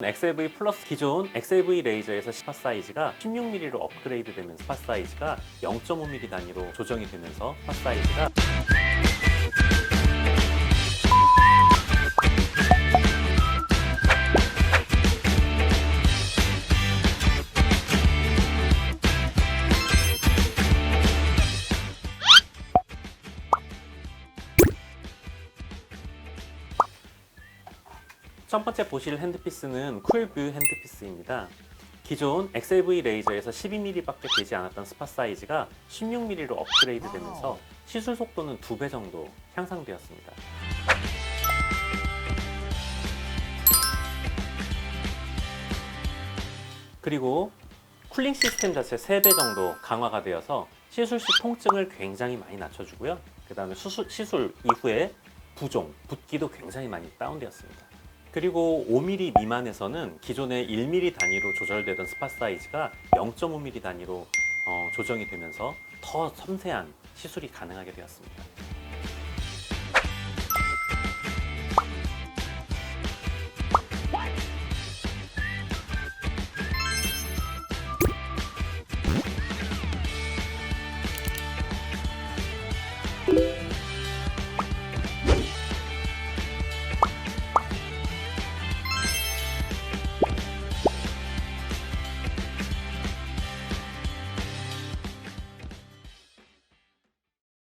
XLV 플러스 기존 XLV 레이저에서 스팟 사이즈가 16mm로 업그레이드 되면 스팟 사이즈가 0.5mm 단위로 조정이 되면서 스팟 사이즈가 첫 번째 보실 핸드피스는 쿨뷰 핸드피스입니다. 기존 XLV 레이저에서 12mm밖에 되지 않았던 스팟 사이즈가 16mm로 업그레이드 되면서 시술 속도는 두배 정도 향상되었습니다. 그리고 쿨링 시스템 자체 3배 정도 강화가 되어서 시술 시 통증을 굉장히 많이 낮춰주고요. 그 다음에 시술 이후에 부종, 붓기도 굉장히 많이 다운되었습니다. 그리고 5mm 미만에서는 기존의 1mm 단위로 조절되던 스팟 사이즈가 0.5mm 단위로 어, 조정이 되면서 더 섬세한 시술이 가능하게 되었습니다.